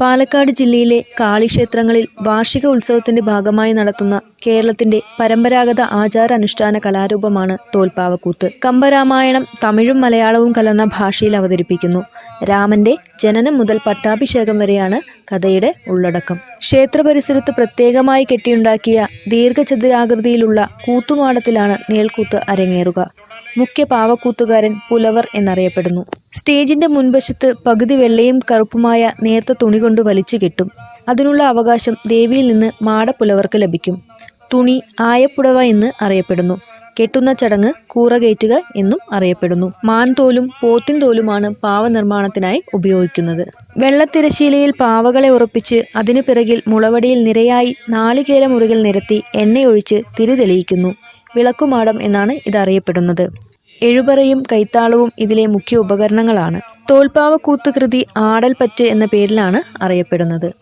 പാലക്കാട് ജില്ലയിലെ കാളിക്ഷേത്രങ്ങളിൽ വാർഷിക ഉത്സവത്തിന്റെ ഭാഗമായി നടത്തുന്ന കേരളത്തിന്റെ പരമ്പരാഗത ആചാരാനുഷ്ഠാന കലാരൂപമാണ് തോൽപ്പാവക്കൂത്ത്. കമ്പരാമായണം തമിഴും മലയാളവും കലർന്ന ഭാഷയിൽ അവതരിപ്പിക്കുന്നു. രാമന്റെ ജനനം മുതൽ പട്ടാഭിഷേകം വരെയാണ് കഥയുടെ ഉള്ളടക്കം. ക്ഷേത്ര പരിസരത്ത് പ്രത്യേകമായി കെട്ടിയുണ്ടാക്കിയ ദീർഘചതുരാകൃതിയിലുള്ള കൂത്തുമാടത്തിലാണ് നേൽക്കൂത്ത് അരങ്ങേറുക. മുഖ്യ പാവക്കൂത്തുകാരൻ പുലവർ എന്നറിയപ്പെടുന്നു. സ്റ്റേജിന്റെ മുൻവശത്ത് പകുതി വെള്ളയും കറുപ്പുമായ നേർത്ത തുണി കൊണ്ട് വലിച്ചു കെട്ടും. അതിനുള്ള അവകാശം ദേവിയിൽ നിന്ന് മാടപ്പുലവർക്ക് ലഭിക്കും. തുണി ആയപ്പുടവ എന്ന് അറിയപ്പെടുന്നു. കെട്ടുന്ന ചടങ്ങ് കൂറകേറ്റുക എന്നും അറിയപ്പെടുന്നു. മാൻതോലും പോത്തിൻ തോലുമാണ് പാവ നിർമ്മാണത്തിനായി ഉപയോഗിക്കുന്നത്. വെള്ളത്തിരശീലയിൽ പാവകളെ ഉറപ്പിച്ച് അതിനു പിറകിൽ മുളവടിയിൽ നിരയായി നാളികേര മുറികൾ നിരത്തി എണ്ണയൊഴിച്ച് തിരി തെളിയിക്കുന്നു. വിളക്കുമാടം എന്നാണ് ഇതറിയപ്പെടുന്നത് എഴുപറയും കൈത്താളവും ഇതിലെ മുഖ്യ ഉപകരണങ്ങളാണ്. തോൽപ്പാവക്കൂത്ത് കൃതി ആടൽപ്പറ്റ് എന്ന പേരിലാണ് അറിയപ്പെടുന്നത്.